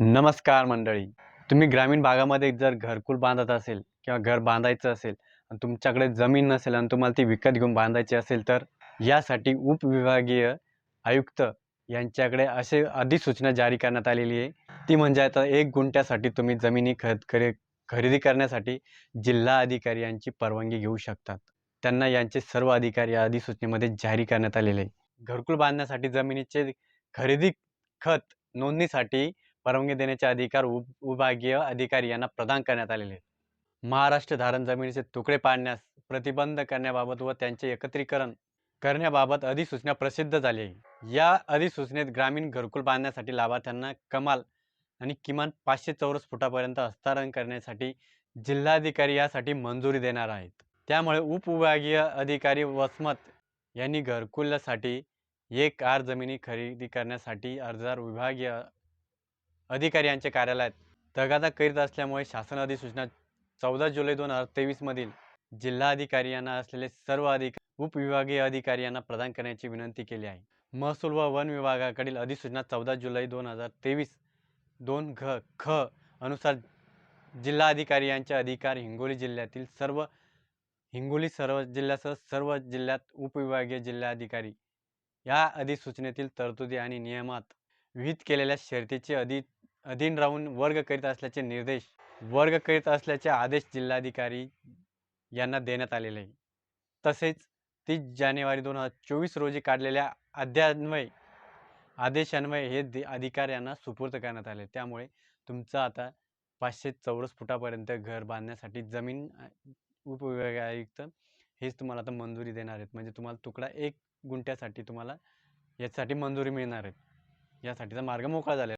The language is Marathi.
नमस्कार मंडळी. तुम्ही ग्रामीण भागामध्ये जर घरकुल बांधत असेल किंवा घर बांधायचं असेल आणि तुमच्याकडे जमीन नसेल आणि तुम्हाला ती विकत घेऊन बांधायची असेल तर यासाठी उपविभागीय आयुक्त यांच्याकडे असे अधिसूचना जारी करण्यात आलेली आहे. ती म्हणजे आता एक गुंठ्यासाठी तुम्ही जमिनी खत खरे खरेदी करण्यासाठी जिल्हा अधिकारी यांची परवानगी घेऊ शकतात. त्यांना यांचे सर्व अधिकार या अधिसूचनेमध्ये जारी करण्यात आलेले आहे. घरकुल बांधण्यासाठी जमिनीचे खरेदी खत नोंदणीसाठी परवानगी देण्याचे अधिकार उपविभागीय अधिकारी यांना प्रदान करण्यात आलेले आहेत. महाराष्ट्र धारण जमिनीचे तुकडे पाडण्यास प्रतिबंध करण्याबाबत व त्यांचे एकत्रीकरण करण्याबाबत अधिसूचना प्रसिद्ध झाली आहे. या अधिसूचनेत ग्रामीण घरकुल बांधण्यासाठी लाभार्थ्यांना कमाल आणि किमान पाचशे चौरस फुटापर्यंत हस्तांतरण करण्यासाठी जिल्हाधिकारी यासाठी मंजुरी देणार आहेत. त्यामुळे उपविभागीय अधिकारी वसमत यांनी घरकुलासाठी एक आर जमिनी खरेदी करण्यासाठी अर्जदार विभागीय अधिकारी यांच्या कार्यालयात तगादा करीत असल्यामुळे शासन अधिसूचना चौदा जुलै दोन हजार तेवीसमधील जिल्हाधिकारी यांना असलेले सर्व अधिकारी उपविभागीय अधिकारी यांना प्रदान करण्याची विनंती केली आहे. महसूल व वन विभागाकडील अधिसूचना चौदा जुलै दोन हजार तेवीस दोन घ ख अनुसार जिल्हाधिकारी यांचे अधिकार हिंगोली जिल्ह्यातील सर्व हिंगोली सर्व जिल्ह्यासह सर्व जिल्ह्यात उपविभागीय जिल्हाधिकारी या अधिसूचनेतील तरतुदी आणि नियमात विहित केलेल्या शर्तीचे अधि अधीन राहून वर्ग करीत असल्याचे निर्देश वर्ग करीत असल्याचे आदेश जिल्हाधिकारी यांना देण्यात आलेले. आहे तसेच तीस जानेवारी दोन हजार चोवीस रोजी काढलेल्या अध्यान्वय आदेशान्वय हे दे अधिकार यांना सुपूर्द करण्यात आले. त्यामुळे तुमचं आता पाचशे चौरस फुटापर्यंत घर बांधण्यासाठी जमीन उपविभाग आयुक्त हेच तुम्हाला आता मंजुरी देणार आहेत. म्हणजे तुम्हाला तुकडा एक गुंठ्यासाठी तुम्हाला यासाठी मंजुरी मिळणार आहेत. यासाठीचा मार्ग मोकळा झालेला आहे.